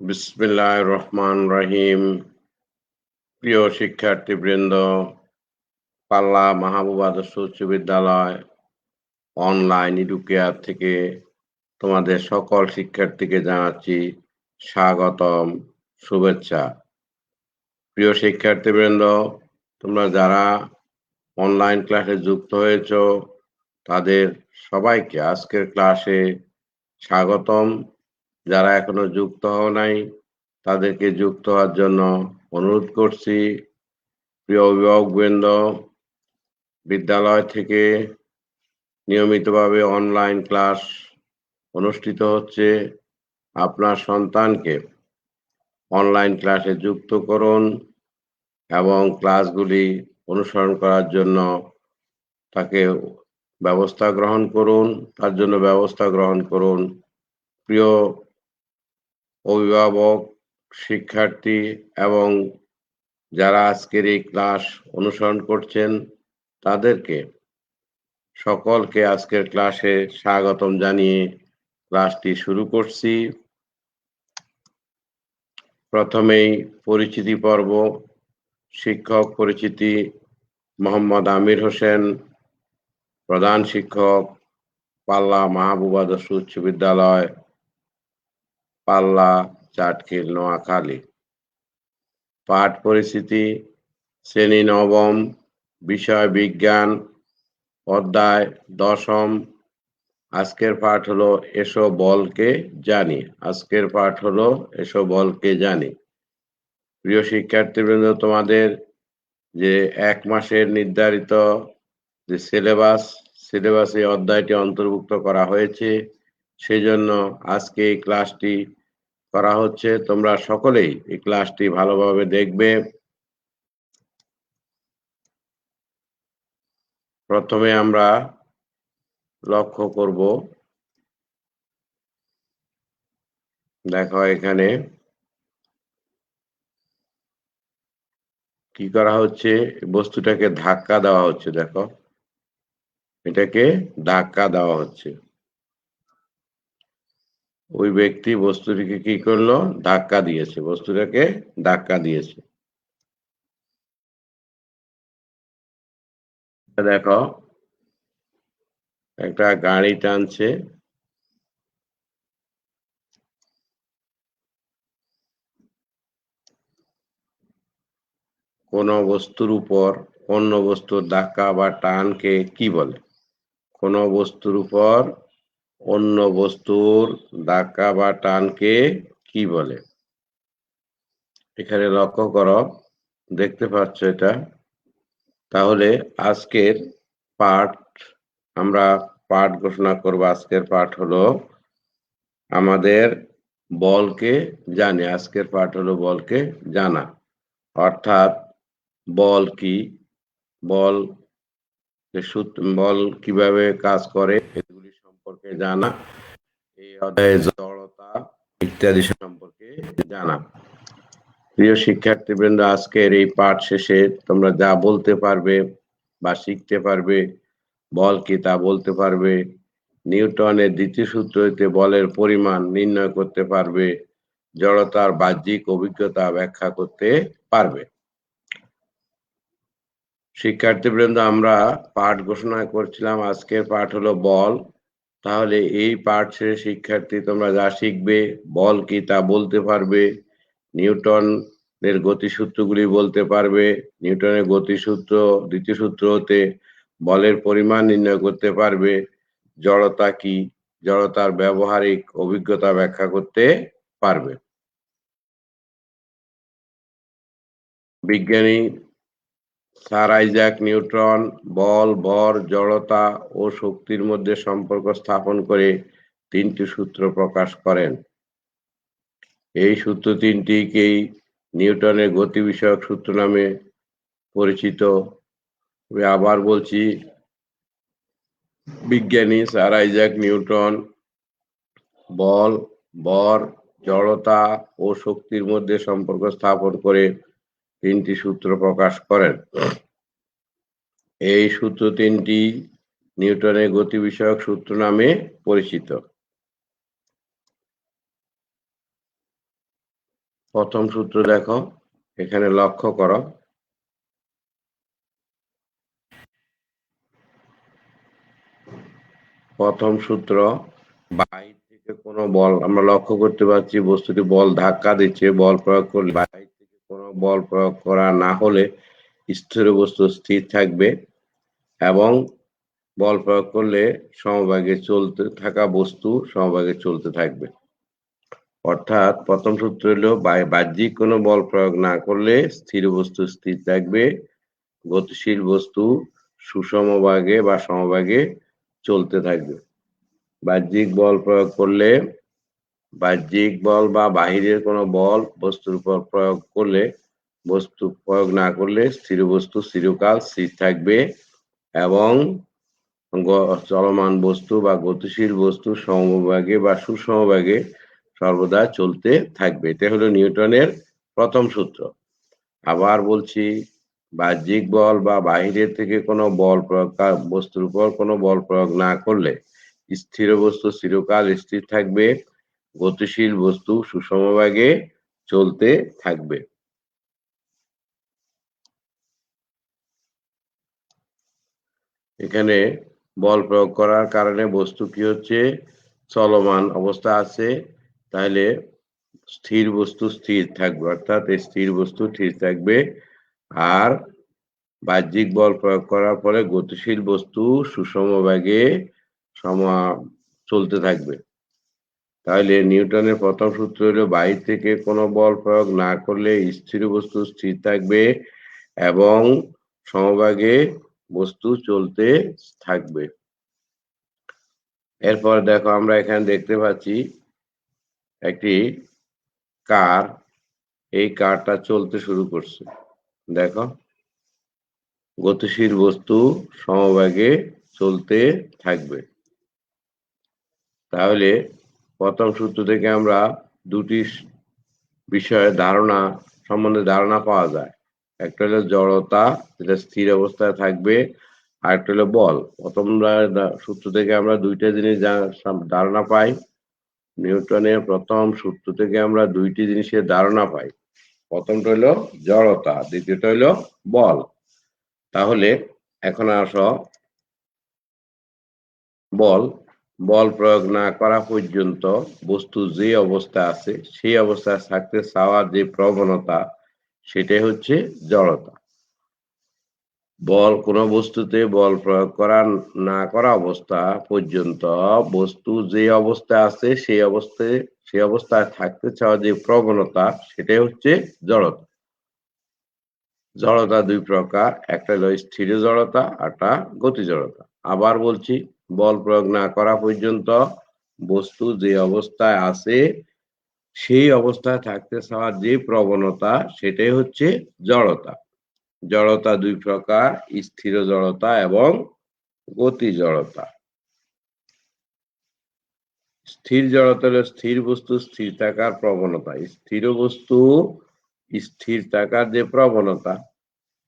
বিসমিল্লাহ রহমান রহিম প্রিয় শিক্ষার্থীবৃন্দ, পাল্লা মাহবুব আদর্শ উচ্চ বিদ্যালয় অনলাইন ইডুকেয়ার থেকে তোমাদের সকল শিক্ষার্থীকে জানাচ্ছি স্বাগতম, শুভেচ্ছা। প্রিয় শিক্ষার্থীবৃন্দ, তোমরা যারা অনলাইন ক্লাসে যুক্ত হয়েছ, তাদের সবাইকে আজকের ক্লাসে স্বাগতম। যারা এখনও যুক্ত হও নাই, তাদেরকে যুক্ত হওয়ার জন্য অনুরোধ করছি। প্রিয় অভিভাবকবৃন্দ, বিদ্যালয় থেকে নিয়মিতভাবে অনলাইন ক্লাস অনুষ্ঠিত হচ্ছে। আপনার সন্তানকে অনলাইন ক্লাসে যুক্ত করুন এবং ক্লাসগুলি অনুসরণ করার জন্য তাকে ব্যবস্থা গ্রহণ করুন। তার জন্য ব্যবস্থা গ্রহণ করুন। প্রিয় অভিভাবক, শিক্ষার্থী এবং যারা আজকের এই ক্লাস অনুসরণ করছেন, তাদেরকে সকলকে আজকের ক্লাসে স্বাগতম জানিয়ে ক্লাসটি শুরু করছি। প্রথমেই পরিচিতি পর্ব। শিক্ষক পরিচিতি মোহাম্মদ আমির হোসেন, প্রধান শিক্ষক, পাল্লা মাহবুব আদর্শ উচ্চ বিদ্যালয় পাল্লা চাটখিল নোয়াখালী। পাঠ পরিস্থিতি শ্রেণি নবম, বিষয় বিজ্ঞান, অধ্যায় দশম। আজকের পাঠ হলো, এসো বলকে জানি। আজকের পাঠ হলো, এসো বলকে জানি। প্রিয় শিক্ষার্থীবৃন্দ, তোমাদের যে এক মাসের নির্ধারিত যে সিলেবাস সিলেবাস অধ্যায়টি অন্তর্ভুক্ত করা হয়েছে সেই জন্য আজকে এই ক্লাসটি করা হচ্ছে। তোমরা সকলেই এই ক্লাসটি ভালোভাবে দেখবে। প্রথমে আমরা লক্ষ্য করব। দেখো এখানে কি করা হচ্ছে? বস্তুটাকে ধাক্কা দেওয়া হচ্ছে, দেখো। এটাকে ধাক্কা দেওয়া হচ্ছে। ওই ব্যক্তি বস্তুটিকে কি করল? ধাক্কা দিয়েছে। বস্তুটাকে ধাক্কা দিয়েছে। দেখো, একটা গাড়ি টানছে। কোন বস্তুর উপর অন্য বস্তুর ধাক্কা বা টানকে কি বলে? কোন বস্তুর উপর অন্য বস্তুর ধাক্কা বা টানকে কি বলে? এখানে লক্ষ্য করো, দেখতে পাচ্ছ এটা। তাহলে আজকের পাঠ, আমরা পাঠ ঘোষণা করব। আজকের পাঠ হলো আমাদের বলকে জানি, আজকের পাঠ হলো বলকে জানা। অর্থাৎ বল কি? বল বল কীভাবে কাজ করে? জানা। এই অধ্যায়ে জড়তা, ইত্যাদি সম্পর্কে জানা প্রিয় শিক্ষার্থীবৃন্দ, আজকের এই পাঠ শেষে তোমরা যা বলতে পারবে বা শিখতে পারবে, বল কি তা বলতে পারবে, নিউটনের দ্বিতীয় সূত্র হইতে বলের পরিমাণ নির্ণয় করতে পারবে, জড়তার বাহ্যিক অভিজ্ঞতা ব্যাখ্যা করতে পারবে। শিক্ষার্থীবৃন্দ, আমরা পাঠ ঘোষণা করছিলাম, আজকের পাঠ হলো বল। তাহলে এই পাঠ শিক্ষার্থী তোমরা যা শিখবে, বল কি তা বলতে পারবে নিউটন এর গতিসূত্রগুলি বলতে পারবে, নিউটনের গতিসূত্র, দ্বিতীয় সূত্র হতে বলের পরিমাণ নির্ণয় করতে পারবে, জড়তা কি, জড়তার ব্যবহারিক অভিজ্ঞতা ব্যাখ্যা করতে পারবে। বিজ্ঞানী স্যার আইজাক নিউটন বল, ভর, জড়তা ও শক্তির মধ্যে সম্পর্ক স্থাপন করে তিনটি সূত্র প্রকাশ করেন। এই সূত্র তিনটিকেই নিউটনের গতি বিষয়ক সূত্র নামে পরিচিত। আবার বলছি, বিজ্ঞানী স্যার আইজাক নিউটন, বল বর জড়তা ও শক্তির মধ্যে সম্পর্ক স্থাপন করে তিনটি সূত্র প্রকাশ করেন। এই সূত্র তিনটি নিউটনের গতি বিষয়ক সূত্র নামে পরিচিত। প্রথম সূত্র দেখো, এখানে লক্ষ্য করো। প্রথম সূত্র বাহির থেকে কোনো বল, আমরা লক্ষ্য করতে পারছি বস্তুটি বল ধাক্কা দিচ্ছে, বল প্রয়োগ করলে থেকে কোনো বল প্রয়োগ করা না হলে স্থির বস্তু স্থির থাকবে এবং বল প্রয়োগ করলে সমভাগে চলতে থাকা বস্তু সমভাগে চলতে থাকবে। অর্থাৎ প্রথম সূত্র হলো বাহ্যিক কোনো বল প্রয়োগ না করলে স্থির বস্তু স্থির থাকবে, গতিশীল বস্তু সুষমভাগে বা সমভাগে চলতে থাকবে। বাহ্যিক বল প্রয়োগ করলে বাহ্যিক বল বা বাহিরের কোনো বল বস্তুর উপর প্রয়োগ করলে, বস্তু প্রয়োগ না করলে স্থির বস্তু চিরকাল স্থির থাকবে এবং চলমান বস্তু বা গতিশীল বস্তু সমভাগে বা সুসমভাগে সর্বদা চলতে থাকবে। এটা হলো নিউটনের প্রথম সূত্র। আবার বলছি, বাহ্যিক বল বা বাহিরের থেকে কোনো বল প্রয়োগ বস্তুর উপর কোনো বল প্রয়োগ না করলে স্থির বস্তু চিরকাল স্থির থাকবে গতিশীল বস্তু সুষমভাগে চলতে থাকবে। এখানে বল প্রয়োগ করার কারণে বস্তু কি হচ্ছে? চলমান অবস্থা আছে তাহলে স্থির বস্তু স্থির থাকবে, অর্থাৎ স্থির বস্তু স্থির থাকবে। আর বাহ্যিক বল প্রয়োগ করার ফলে গতিশীল বস্তু সুষম বেগে সমা, চলতে থাকবে। তাহলে নিউটনের প্রথম সূত্র হলো বাহির থেকে কোনো বল প্রয়োগ না করলে স্থির বস্তু স্থির থাকবে এবং সমভাগে বস্তু চলতে থাকবে। এরপর দেখো আমরা এখানে দেখতে পাচ্ছি একটি কার, এই কারটা চলতে শুরু করছে। দেখো, গতিশীল বস্তু সমভাগে চলতে থাকবে। তাহলে প্রথম সূত্র থেকে আমরা দুটি বিষয়ে ধারণা, সম্বন্ধে ধারণা পাওয়া যায়। একটা হলো জড়তা, যেটা স্থির অবস্থায় থাকবে আর একটা হলো বল। প্রথম সূত্র থেকে আমরা দুইটা জিনিস ধারণা পাই। নিউটনের প্রথম সূত্র থেকে আমরা দুইটি জিনিসের ধারণা পাই। প্রথমটা হলো জড়তা, দ্বিতীয়টা হলো বল। তাহলে এখন আস। বল বল প্রয়োগ না করা পর্যন্ত বস্তু যে অবস্থা আছে, সেই অবস্থায় থাকতে চাওয়ার যে প্রবণতা, সেটাই হচ্ছে জড়তা। বল কোনো বস্তুতে বল প্রয়োগ করা না করা অবস্থা পর্যন্ত বস্তু যে অবস্থায় আছে, সেই অবস্থায় সেই অবস্থায় থাকতে চাওয়া যে প্রবণতা, সেটাই হচ্ছে জড়তা। জড়তা দুই প্রকার, একটা হলো স্থির জড়তা, আরটা গতি জড়তা। আবার বলছি বল প্রয়োগ না করা পর্যন্ত বস্তু যে অবস্থায় আছে, সেই অবস্থায় থাকতে চাওয়ার যে প্রবণতা, সেটাই হচ্ছে জড়তা। জড়তা দুই প্রকার, স্থির জড়তা এবং গতি জড়তা। স্থির জড়তা হলো স্থির বস্তু, স্থির থাকার প্রবণতা। স্থির বস্তু, স্থির থাকার যে প্রবণতা,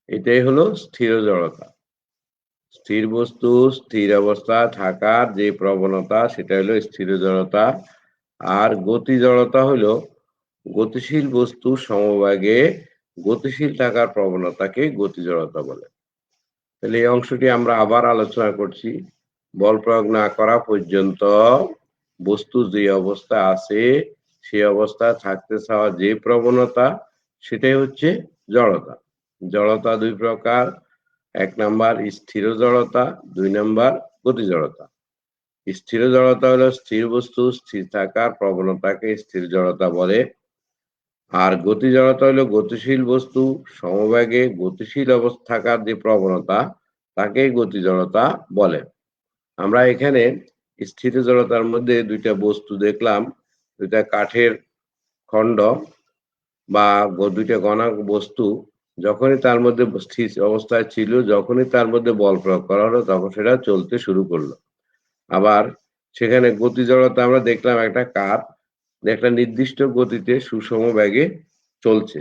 এটাই হলো স্থির জড়তা। স্থির বস্তু, স্থির অবস্থা থাকার যে প্রবণতা, সেটা হলো স্থির জড়তা। আর গতি জড়তা হলো গতিশীল বস্তু সমভাগে গতিশীল থাকার প্রবণতাকে গতি জড়তা বলে। তাহলে এই অংশটি আমরা আবার আলোচনা করছি। বল প্রয়োগ না করা পর্যন্ত বস্তু যে অবস্থা আছে সেই অবস্থায় থাকতে চাওয়া যে প্রবণতা, সেটাই হচ্ছে জড়তা। জড়তা দুই প্রকার। এক নাম্বার স্থির জড়তা, দুই নাম্বার গতি জড়তা। স্থির জড়তা হলো স্থির বস্তু, স্থির থাকার প্রবণতাকে স্থির জড়তা বলে। আর গতি জড়তা হলো গতিশীল বস্তু, সমবেগে গতিশীল অবস্থা থাকার যে প্রবণতা তাকে গতি জড়তা বলে। আমরা এখানে স্থির জড়তার মধ্যে দুইটা বস্তু দেখলাম, দুইটা কাঠের খণ্ড বা দুইটা গণা বস্তু। যখনই তার মধ্যে স্থির অবস্থায় ছিল, যখনই তার মধ্যে বল প্রয়োগ করা হলো, তখন সেটা চলতে শুরু করল। আবার সেখানে গতি জড়তা আমরা দেখলাম একটা কার একটা নির্দিষ্ট গতিতে সুষম ব্যাগে চলছে।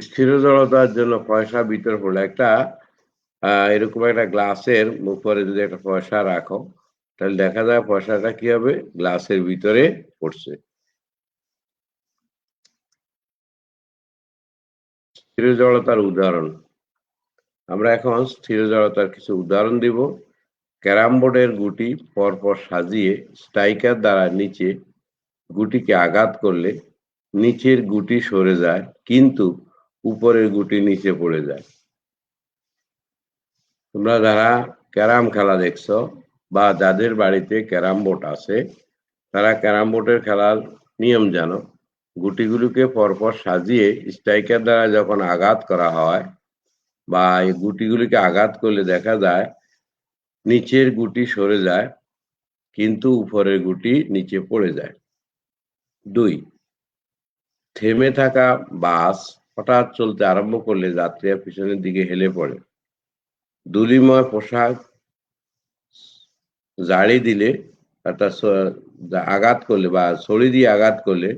স্থির জড়তার জন্য পয়সা বিতরণ হলো একটা, আহ, এরকম একটা গ্লাসের উপরে যদি একটা পয়সা রাখো তাহলে দেখা যায় পয়সাটা কি হবে? গ্লাসের ভিতরে পড়ছে। স্থির জড়তার উদাহরণ। আমরা এখন স্থির জড়তার কিছু উদাহরণ দিব। ক্যারাম বোর্ডের গুটি পরপর সাজিয়ে স্ট্রাইকার দ্বারা নিচে গুটিকে আঘাত করলে নিচের গুটি সরে যায়, কিন্তু উপরের গুটি নিচে পড়ে যায়। তোমরা যারা ক্যারাম খেলা দেখছ বা যাদের বাড়িতে ক্যারাম বোর্ড আছে, তারা ক্যারাম বোর্ডের খেলার নিয়ম জানো। গুটিগুলোকে পরপর সাজিয়ে স্ট্রাইকার দ্বারা যখন আঘাত করা হয় বা এই গুটিগুলিকে আঘাত করলে দেখা যায় নিচের গুটি সরে যায়, কিন্তু উপরের গুটি নিচে পড়ে যায়। দুই, থেমে থাকা বাস হঠাৎ চলতে আরম্ভ করলে যাত্রীরা পিছনের দিকে হেলে পড়ে। দুলিময় পোশাক জাড়ি দিলে অর্থাৎ আঘাত করলে বা ছড়ি দিয়ে আঘাত করলে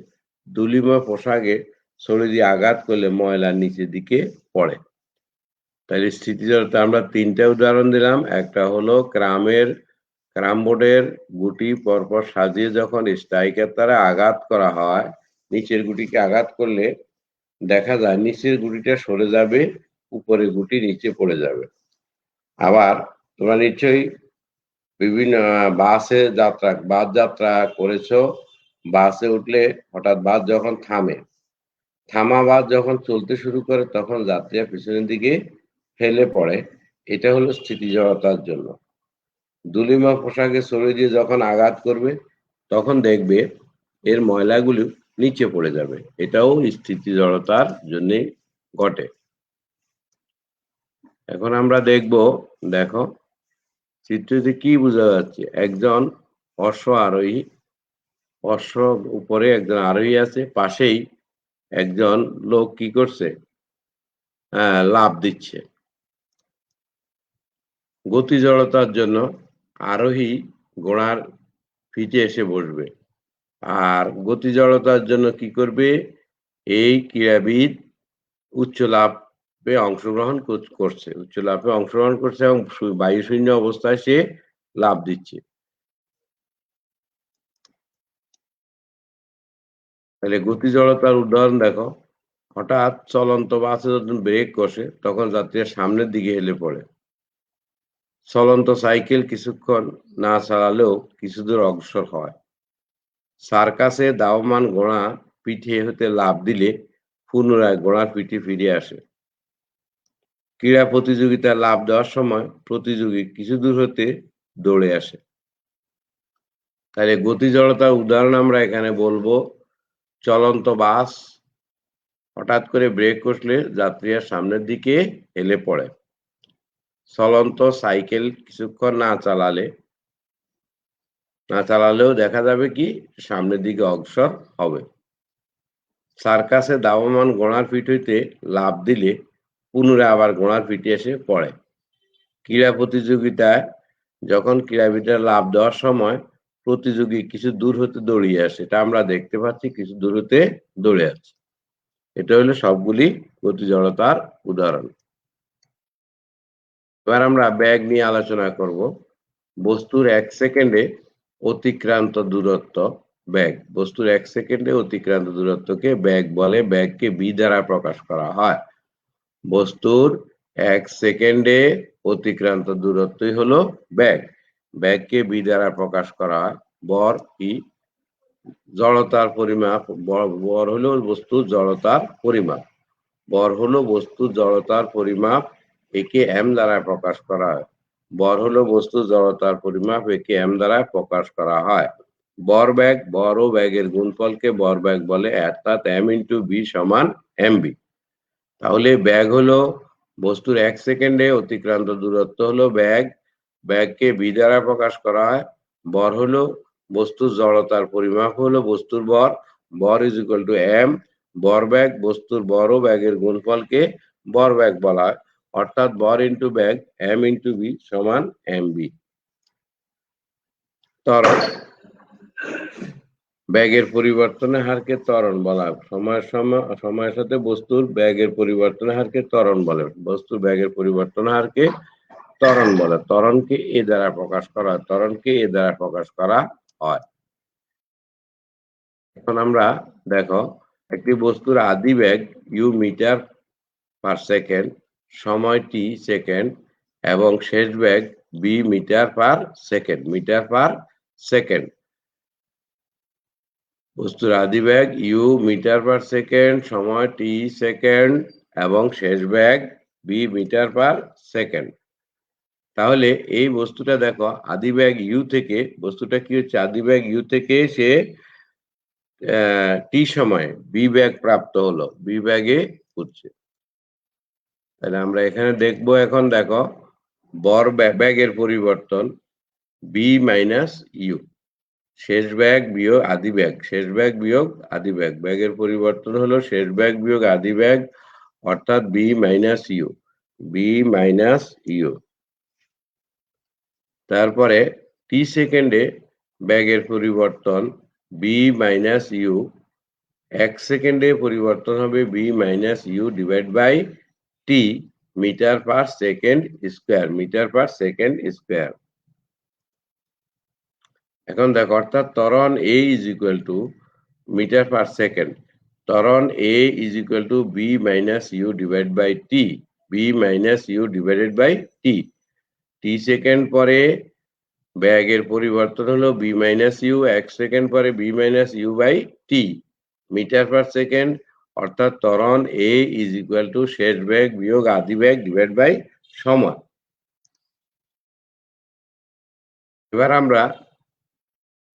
দুলিময় পোশাকে ছড়ি দিয়ে আঘাত করলে ময়লা নিচের দিকে পড়ে তাহলে স্থিতিজড়তা আমরা তিনটা উদাহরণ দিলাম। একটা হলো ক্রামের, ক্রাম বোর্ডের গুটি পরপর সাজিয়ে যখন স্ট্রাইকের দ্বারা আঘাত করা হয়, নিচের গুটিকে আঘাত করলে দেখা যায় নিচের গুটিটা সরে যাবে, উপরের গুটি নিচে পড়ে যাবে। আবার তোমরা নিশ্চয়ই বিভিন্ন বাসে যাত্রা, বাস যাত্রা করেছ, বাসে উঠলে হঠাৎ বাস যখন থামে, থামা বাস যখন চলতে শুরু করে তখন যাত্রীরা পিছনের দিকে ফেলে পড়ে। এটা হলো স্থিতিজড়তার জন্য। দুলিমা পোশাকে সরে দিয়ে যখন আঘাত করবে, তখন দেখবে এর ময়লাগুলো নিচে পড়ে যাবে। এটাও স্থিতি জড়তার জন্য ঘটে। এখন আমরা দেখব, দেখো চিত্রতে কি বোঝা যাচ্ছে? একজন অশ্ব আরোহী, অশ্ব উপরে একজন আরোহী আছে, পাশেই একজন লোক কি করছে? লাভ দিচ্ছে। গতি জড়তার জন্য আরোহী ঘোড়ার ফিটে এসে বসবে। আর গতি জড়তার জন্য কি করবে? এই ক্রীড়াবিদ উচ্চ লাভে অংশগ্রহণ করছে উচ্চ লাভে অংশগ্রহণ করছে এবং বায়ু শূন্য অবস্থায় সে লাভ দিচ্ছে। তাহলে গতি জড়তার উদাহরণ দেখো। হঠাৎ চলন্ত বাসে যখন ব্রেক কষে, তখন যাত্রীরা সামনের দিকে হেলে পড়ে। চলন্ত সাইকেল কিছুক্ষণ না চালালেও কিছু দূর অগ্রসর হয়। সার্কাসে দাওমান ঘোড়া পিঠে হতে লাভ দিলে পুনরায় ঘোড়ার পিঠে ফিরে আসে। ক্রীড়া প্রতিযোগিতায় লাভ দেওয়ার সময় প্রতিযোগী কিছু দূর হতে দৌড়ে আসে। তাহলে গতি জড়তার উদাহরণ আমরা এখানে বলব, চলন্ত বাস হঠাৎ করে ব্রেক কষলে যাত্রীরা সামনের দিকে হেলে পড়ে। চলন্ত সাইকেল কিছুক্ষণ না চালালে, না চালালেও দেখা যাবে কি সামনের দিকে অগ্রসর হবে। সার্কাসে দাবমান গোড়ার পিঠ হইতে লাভ দিলে পুনরায় আবার গোড়ার পিঠে এসে পড়ে। ক্রীড়া প্রতিযোগিতায় যখন ক্রীড়াবিদরা লাভ দেওয়ার সময় প্রতিযোগী কিছু দূর হতে দৌড়িয়ে আসে, এটা আমরা দেখতে পাচ্ছি, কিছু দূর হতে দৌড়ে আছে এটা হলো সবগুলি গতি জড়তার উদাহরণ। এবার আমরা ব্যাগ নিয়ে আলোচনা করব। বস্তুর এক সেকেন্ডে অতিক্রান্ত দূরত্ব ব্যাগ। বস্তুর এক সেকেন্ডে অতিক্রান্ত দূরত্বকে ব্যাগ বলে। ব্যাগকে বি দ্বারা প্রকাশ করা হয়। বস্তুর এক সেকেন্ডে অতিক্রান্ত দূরত্বই হলো ব্যাগ। ব্যাগকে বি দ্বারা প্রকাশ করা হয়। বর কি? জড়তার পরিমাপ। বর হলো বস্তু জড়তার পরিমাপ। বর হলো বস্তুর জড়তার পরিমাপ, একে এম দ্বারা প্রকাশ করা হয়। বর হলো বস্তু জড়তার পরিমাপ, একে এম দ্বারা প্রকাশ করা হয়। বর ব্যাগ, বর ও ব্যাগের গুণফলকে বর ব্যাগ বলে, অর্থাৎ এম ইন্টু বি সমান এম বি। তাহলে ব্যাগ হলো বস্তুর এক সেকেন্ডে অতিক্রান্ত দূরত্ব হলো ব্যাগ। ব্যাগকে বি দ্বারা প্রকাশ করা হয়। বর হলো বস্তুর জড়তার পরিমাপ হলো বস্তুর বর। বর ইজ ইকুয়াল টু এম বর ব্যাগ বস্তুর ও ব্যাগের গুণফলকে বর ব্যাগ বলা হয়। অর্থাৎ বর ইন্টু ব্যাগ এম ইন্টু বি সমান এম বি ত্বরণ ব্যাগের পরিবর্তনের হারকে ত্বরণ বলা সময়ের সময়, সময়ের সাথে বস্তুর ব্যাগের পরিবর্তনের হারকে ত্বরণ বলে। বস্তুর ব্যাগের পরিবর্তন হারকে ত্বরণ বলে। ত্বরণকে এ দ্বারা প্রকাশ করা হয়। ত্বরণকে এ দ্বারা প্রকাশ করা হয়। এখন আমরা দেখো, একটি বস্তুর আদি ব্যাগ ইউ মিটার পার সেকেন্ড, সময় টি সেকেন্ড, এবং শেষ bag B metre per second, metre per second. বস্তুর আদি ব্যাগ ইউ মিটার পার সেকেন্ড সময় টি সেকেন্ড এবং শেষ ব্যাগ বি মিটার পার সেকেন্ড তাহলে এই বস্তুটা দেখো, আদি ব্যাগ ইউ থেকে, বস্তুটা কি হচ্ছে, আদি ব্যাগ ইউ থেকে সে টি সময়ে বি ব্যাগ প্রাপ্ত হলো বি ব্যাগে উঠছে। তাহলে আমরা এখানে দেখব এখন, দেখো, বর ব্যাগের পরিবর্তন বি মাইনাস ইউ শেষ ব্যাগ বিয়োগ আদি ব্যাগ। শেষ ব্যাগ বিয়োগ আদি ব্যাগ। ব্যাগের পরিবর্তন হলো শেষ ব্যাগ বিয়োগ আদি ব্যাগ, অর্থাৎ B minus U B minus U তারপরে টি সেকেন্ডে ব্যাগের পরিবর্তন বি মাইনাস ইউ এক সেকেন্ডে পরিবর্তন হবে B minus U divide by T metre per second square metre per second square এখন দেখো, অর্থাৎ ত্বরণ A is equal to metre per second ত্বরণ A is equal to B minus U divide by T B minus U divided by T T second পরে ব্যাগের পরিবর্তন হলো B minus U এক সেকেন্ড পরে B minus U by T metre per second অর্থাৎ ত্বরণ A is equal to শেষ ব্যাগ বিয়োগ আদি ব্যাগ ডিভাইড বাই সময় এবার আমরা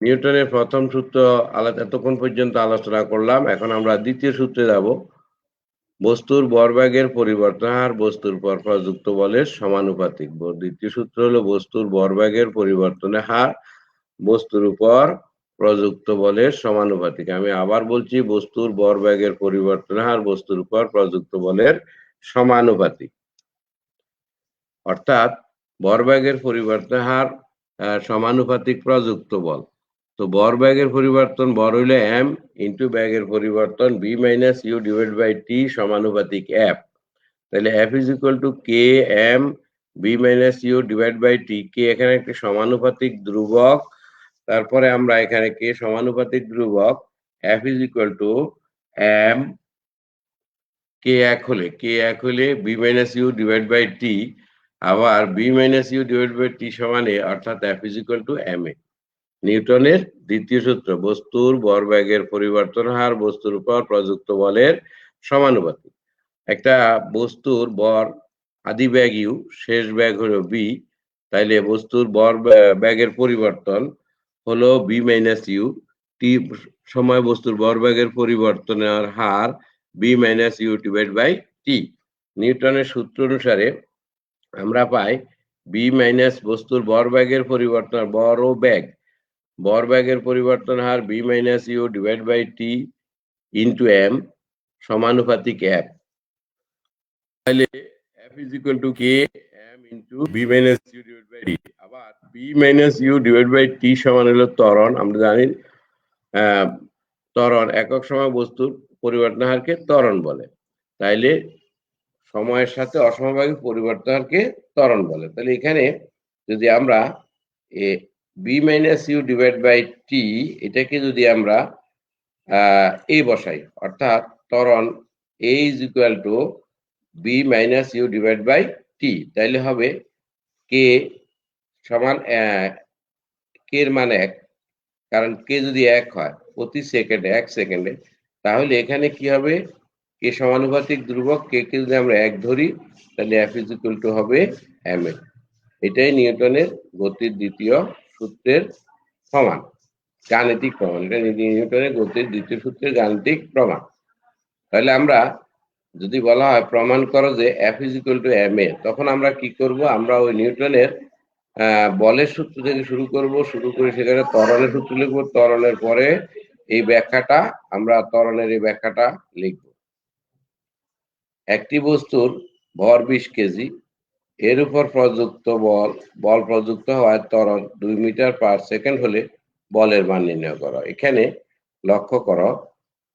নিউটনের প্রথম সূত্র আলাদা এতক্ষণ পর্যন্ত আলোচনা করলাম, এখন আমরা দ্বিতীয় সূত্রে যাব। বস্তুর বরবেগের পরিবর্তন হার বস্তুর পর প্রযুক্ত বলের সমানুপাতিক দ্বিতীয় সূত্র হলো বস্তুর বরবেগের পরিবর্তনের হার, বস্তুর উপর প্রযুক্ত বলের সমানুপাতিক। আমি আবার বলছি, বস্তুর বরবেগের পরিবর্তনের হার, বস্তুর উপর প্রযুক্ত বলের সমানুপাতিক। অর্থাৎ বরবেগের পরিবর্তন হার সমানুপাতিক প্রযুক্ত বল। তো বর ব্যাগের পরিবর্তন, বর হইলে এম ইন্টু ব্যাগের পরিবর্তন B minus U divide by T সমানুপাতিক এফ তাহলে F is equal to K M B minus U divide by T K এখানে একটি সমানুপাতিক ধ্রুবক, তারপরে আমরা এখানে কে সমানুপাতিক ধ্রুবক F is equal to M K এক হলে কে এক হলে B minus U divide by T আবার B minus U divide by T সমানে, অর্থাৎ F is equal to M A. নিউটনের দ্বিতীয় সূত্র, বস্তুর ভরবেগের পরিবর্তন হার বস্তুর উপর প্রযুক্ত বলের সমানুপাতিক। একটা বস্তুর বর আদি ব্যাগ ইউ শেষ ব্যাগ হলো বি তাইলে বস্তুর বর ব্যাগের পরিবর্তন হলো বি মাইনাস ইউ টি সময় বস্তুর বর ব্যাগের পরিবর্তনের হার B minus U divide by T নিউটনের সূত্র অনুসারে আমরা পাই বি মাইনাস বস্তুর বর ব্যাগের পরিবর্তন বড় ব্যাগ বর ব্যাগের পরিবর্তন হার B minus U divide by T into M সমানুপাতিক এফ তাহলে F is equal to K M into B minus U divide by T আবার B minus U divide by T সমান হলো ত্বরণ, আমরা জানি ত্বরণ একক সময় বস্তুর পরিবর্তন হারকে ত্বরণ বলে। তাইলে সময়ের সাথে অসমভাবে পরিবর্তন হারকে ত্বরণ বলে। তাহলে এখানে যদি আমরা B minus U divide by T এটাকে যদি আমরা এ বসাই, অর্থাৎ ত্বরণ A is equal to B minus U divide by T তাইলে হবে কে সমান কে এর মান এক, কারণ কে যদি এক হয়, প্রতি সেকেন্ডে এক সেকেন্ডে তাহলে এখানে কি হবে? কে সমানুপাতিক ধ্রুবক কে কে যদি আমরা এক ধরি, তাহলে এফ ইজ ইকুয়াল টু হবে এম এ। এটাই নিউটনের গতির দ্বিতীয় সূত্রের প্রমাণ। গাণিতিক প্রমাণ। এটা নিউটনের গতির দ্বিতীয় সূত্রের গাণিতিক প্রমাণ। তাহলে আমরা যদি বলা হয়, প্রমাণ করো যে F is equal to M A তখন আমরা কি করব? আমরা ওই নিউটনের বলের সূত্র থেকে শুরু করব, শুরু করে সেখানে ত্বরণের সূত্র লিখব। ত্বরণের পরে এই ব্যাখ্যাটা, আমরা ত্বরণের এই ব্যাখ্যাটা লিখব। একটি বস্তুর ভর বিশ কেজি এর উপর প্রযুক্ত বল বল প্রযুক্ত হওয়ার ত্বরণ দুই মিটার পার সেকেন্ড হলে বলের মান নির্ণয় করো। এখানে লক্ষ্য করো,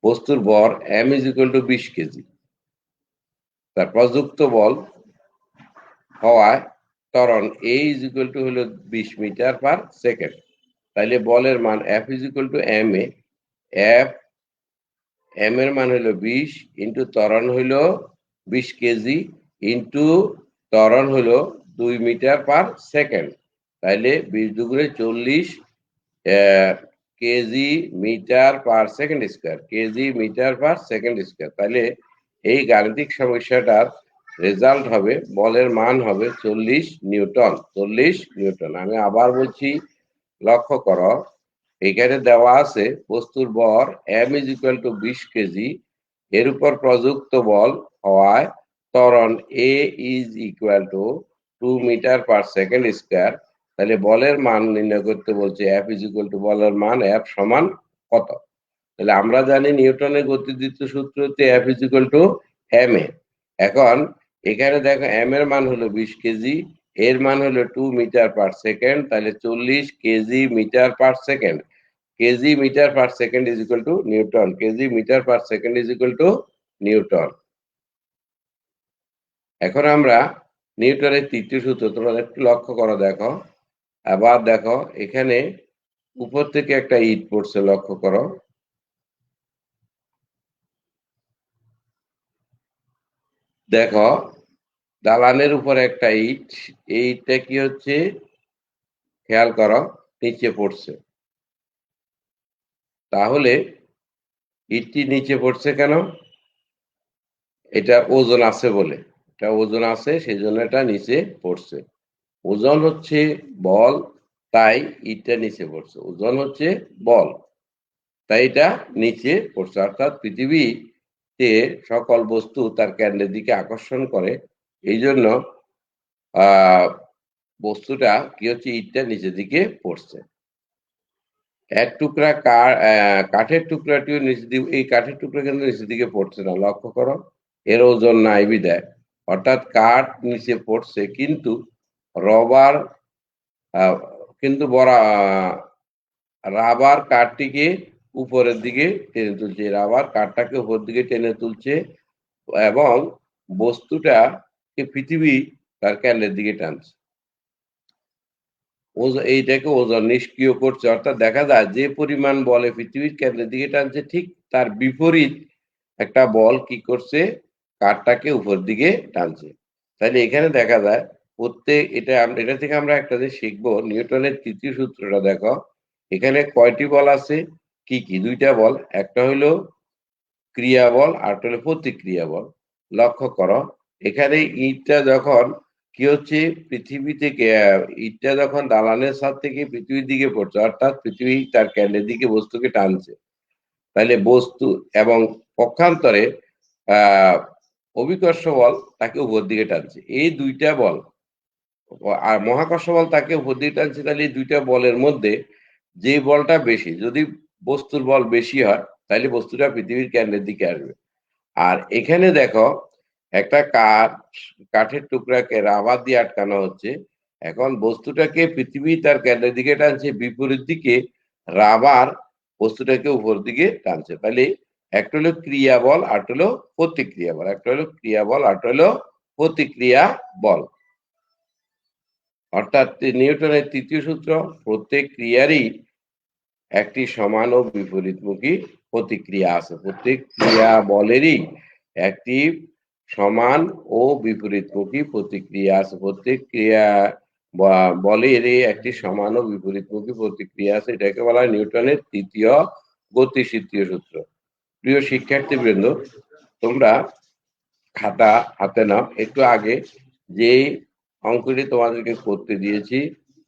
বস্তুর বর এম ইজ ইকুয়াল টু বিশ কেজি। তার প্রযুক্ত বল হওয়ায় ত্বরণ এ ইজ ইকুয়াল টু হলো বিশ মিটার পার সেকেন্ড তাহলে বলের মান F is equal to M A F M এর মান হলো বিশ ইন্টু ত্বরণ হইল বিশ কেজি ইন্টু ত্বরণ হলো দুই মিটার পার সেকেন্ড। তাইলে বিশ দুগুণে চল্লিশ KG metre per second square, KG metre per second square. তাহলে এই গাণিতিক সমস্যাটার রেজাল্ট হবে, বলের মান হবে চল্লিশ নিউটন চল্লিশ নিউটন। আমি আবার বলছি, লক্ষ্য করো, এখানে দেওয়া আছে, বস্তুর বর এম ইজ ইকুয়াল টু বিশ কেজি, এর উপর প্রযুক্ত বল হওয়ায় ত্বরণ A is equal to two metre per second square তাহলে বলের মান নির্ণয় করতে বলছে এফ ইজ ইকুয়াল টু বলের মান এফ সমান কত? তাহলে আমরা জানি নিউটনের গতিদ্বিতীয় সূত্রতে F is equal to M A এখন এখানে দেখো এম এর মান হলো বিশ কেজি, এর মান হলো টু মিটার পার সেকেন্ড তাহলে চল্লিশ KG metre per second KG metre per second is equal to newton, KG metre per second is equal to newton. এখন আমরা নিউটনের তৃতীয় সূত্র, তোমরা একটু লক্ষ্য করো, দেখো। আবার দেখো, এখানে উপর থেকে একটা ইট পড়ছে, লক্ষ্য করো। দেখো, দালানের উপর একটা ইট, এই ইটটা কি হচ্ছে? খেয়াল করো, নিচে পড়ছে। তাহলে ইটটি নিচে পড়ছে কেন? এটা ওজন আছে বলে। এটা ওজন আছে, সেই জন্য এটা নিচে পড়ছে। ওজন হচ্ছে বল, তাই ইটটা নিচে পড়ছে। ওজন হচ্ছে বল, তাই এটা নিচে পড়ছে। অর্থাৎ পৃথিবীতে সকল বস্তু তার কেন্দ্রের দিকে আকর্ষণ করে। এই জন্য বস্তুটা কি হচ্ছে, ইটটা নিচের দিকে পড়ছে। এক টুকরা কাঠের টুকরাটিও নিচের দিকে এই কাঠের টুকরা কিন্তু নিচের দিকে পড়ছে না। লক্ষ্য করো, এর ওজন নাই বিদায় অর্থাৎ কাঠ নিচে পড়ছে, কিন্তু রবার কিন্তু বড় রাবার কাঠটিকে উপরের দিকে টেনে তুলছে। রাবার কাঠটাকে উপর দিকে টেনে তুলছে এবং বস্তুটা পৃথিবী তার ক্যান্ডের দিকে টানছে। এইটাকে ওজন নিষ্ক্রিয় করছে। অর্থাৎ দেখা যায় যে পরিমাণ বলে পৃথিবীর কেন্দ্রের দিকে টানছে, ঠিক তার বিপরীত একটা বল কি করছে কাঠটাকে উপর দিকে টানছে। তাহলে এখানে দেখা যায়, প্রত্যেক এটা এটা থেকে আমরা একটা যে শিখব, নিউটনের তৃতীয় সূত্রটা দেখো। এখানে কয়টি বল আছে? কি কি? দুইটা বল। একটা হইল ক্রিয়া বল আর হলো প্রতিক্রিয়া বল। লক্ষ্য করো, এখানে ইটটা যখন কি হচ্ছে? পৃথিবী থেকে, ইটটা যখন দালানের সাথ থেকে পৃথিবীর দিকে পড়ছে, অর্থাৎ পৃথিবী তার ক্যান্ডের দিকে বস্তুকে টানছে। তাহলে বস্তু এবং পক্ষান্তরে আহ অভিকর্ষ বল তাকে উপর দিকে টানছে। এই দুইটা বল, আর মহাকর্ষ বল তাকে উপর দিকে টানছে তাহলে এই দুইটা বলের মধ্যে যে বলটা বেশি, যদি বস্তুর বল বেশি হয়, তাহলে বস্তুটা পৃথিবীর কেন্দ্রের দিকে আসবে। আর এখানে দেখো, একটা কাঠ, কাঠের টুকরাকে রাবার দিয়ে আটকানো হচ্ছে। এখন বস্তুটাকে পৃথিবী তার কেন্দ্রের দিকে টানছে, বিপরীত দিকে রাবার বস্তুটাকে উপর দিকে টানছে। তাহলে একটা হলো ক্রিয়া বল আর হলো প্রতিক্রিয়া বল একটা হলো ক্রিয়া বল আর হলো প্রতিক্রিয়া বল। অর্থাৎ নিউটনের তৃতীয় সূত্র, প্রত্যেক ক্রিয়ারই একটি সমান ও বিপরীতমুখী প্রতিক্রিয়া আছে। প্রত্যেক ক্রিয়া বলেরই একটি সমান ও বিপরীতমুখী প্রতিক্রিয়া আছে। প্রত্যেক ক্রিয়া বলের একটি সমান ও বিপরীতমুখী প্রতিক্রিয়া আছে। এটাকে বলা হয় নিউটনের তৃতীয় গতিসিদ্ধীয় সূত্র। প্রিয় শিক্ষার্থীবৃন্দ, তোমরা খাতা, হাতে নাও। একটু আগে যে অঙ্কটি তোমাদেরকে করতে দিয়েছি,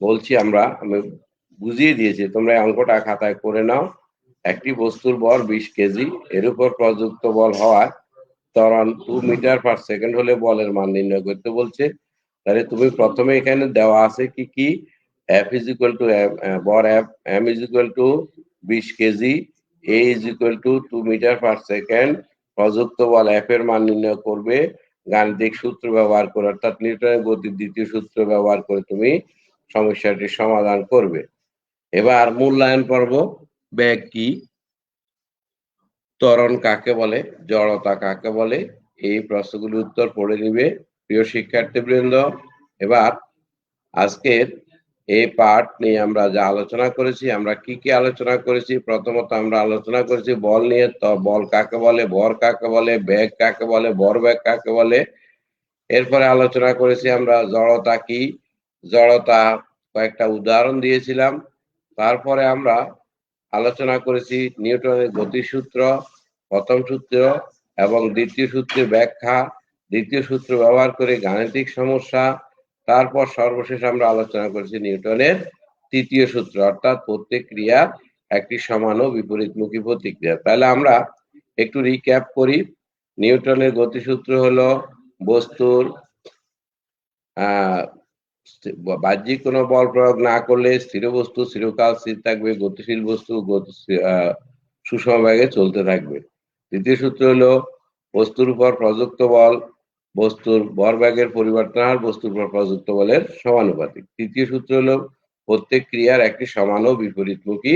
বলছি আমরা, আমি বুঝিয়ে দিয়েছি। তোমরা অঙ্কটা খাতায় করে নাও। একটি বস্তুর বল বিশ কেজি, এর উপর প্রযুক্ত বল হওয়ায় ত্বরণ টু মিটার পার সেকেন্ড হলে বলের মান নির্ণয় করতে বলছে। তাহলে তুমি প্রথমে এখানে দেওয়া আছে কি কি? এফ ইজ ইকুয়াল টু বর F M is equal to বিশ KG A is equal to two metre per second প্রযুক্ত বল এফ এর মান নির্ণয় করবে। গাণিতিক সূত্র ব্যবহার করে, অর্থাৎ নিউটনের গতির দ্বিতীয় সূত্র ব্যবহার করে তুমি সমস্যাটির সমাধান করবে। এবার মূল্যায়ন পর্ব ব্যাগ কি? ত্বরণ কাকে বলে? জড়তা কাকে বলে? এই প্রশ্নগুলির উত্তর পড়ে নিবে। প্রিয় শিক্ষার্থীবৃন্দ, এবার আজকের এই পার্ট নিয়ে আমরা যা আলোচনা করেছি, আমরা কি কি আলোচনা করেছি? প্রথমত আমরা আলোচনা করেছি বল নিয়ে, তো বল কাকে বলে? ভর কাকে বলে? ব্যাগ কাকে বলে? ভর ব্যাগ কাকে বলে? এরপরে আলোচনা করেছি আমরা জড়তা কি? জড়তা কয়েকটা উদাহরণ দিয়েছিলাম। তারপরে আমরা আলোচনা করেছি নিউটনের গতিসূত্র, প্রথম সূত্র এবং দ্বিতীয় সূত্রের ব্যাখ্যা। দ্বিতীয় সূত্র ব্যবহার করে গাণিতিক সমস্যা তারপর সর্বশেষ আমরা আলোচনা করেছি নিউটনের তৃতীয় সূত্র, অর্থাৎ প্রত্যেক ক্রিয়া একটি সমান ও বিপরীতমুখী প্রতিক্রিয়া। তাহলে আমরা একটু রিক্যাপ করি। নিউটনের গতিসূত্র হলো বস্তুর বাহ্যিক কোনো বল প্রয়োগ না করলে স্থির বস্তু চিরকাল স্থির থাকবে, গতিশীল বস্তু সুষম বেগে চলতে থাকবে। দ্বিতীয় সূত্র হলো বস্তুর উপর প্রযুক্ত বল বস্তুর ভরবেগের পরিবর্তন হার বস্তুর প্রযুক্ত বলের সমানুপাতিক। তৃতীয় সূত্র হলো, প্রত্যেক ক্রিয়ার একটি সমান ও বিপরীতমুখী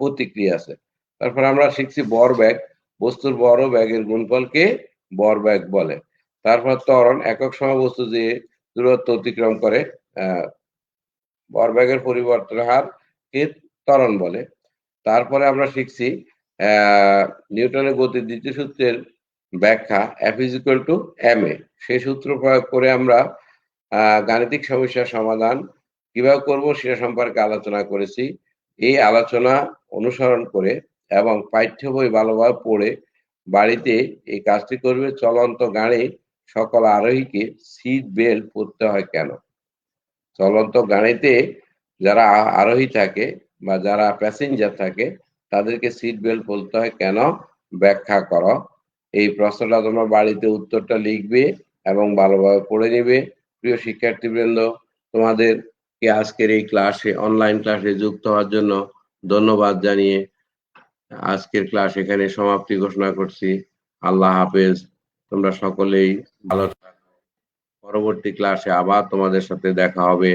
প্রতিক্রিয়া আছে। তারপর আমরা শিখছি ভরবেগ বস্তুর বড় ব্যাগের গুণফলকে ভরবেগ বলে। তারপর ত্বরণ, একক সময় বস্তু যে দূরত্ব অতিক্রম করে ভরবেগের পরিবর্তন হার কে ত্বরণ বলে। তারপরে আমরা শিখছি নিউটনের গতির দ্বিতীয় সূত্রের ব্যাখ্যা F is equal to M A সেই সূত্র প্রয়োগ করে আমরা গাণিতিক সমস্যার সমাধান কীভাবে করব সেটা সম্পর্কে আলোচনা করেছি। এই আলোচনা অনুসরণ করে এবং পাঠ্য বই ভালোভাবে পড়ে বাড়িতে এই কাজটি করবে চলন্ত গাড়ি সকল আরোহীকে সিট বেল্ট পরতে হয় কেন? চলন্ত গাড়িতে যারা আরোহী থাকে বা যারা প্যাসেঞ্জার থাকে তাদেরকে সিট বেল্ট পরতে হয় কেন? ব্যাখ্যা করো। এই প্রশ্নটা তোমরা বাড়িতে উত্তরটা লিখবে। এবং ভালোভাবে পড়ে নেবে। প্রিয় শিক্ষার্থীবৃন্দ, তোমাদেরকে আজকের এই ক্লাসে অনলাইন ক্লাসে যুক্ত হওয়ার জন্য ধন্যবাদ জানিয়ে আজকের ক্লাস এখানে সমাপ্তি ঘোষণা করছি। আল্লাহ হাফেজ। তোমরা সকলেই ভালো থাকো। পরবর্তী ক্লাসে আবার তোমাদের সাথে দেখা হবে।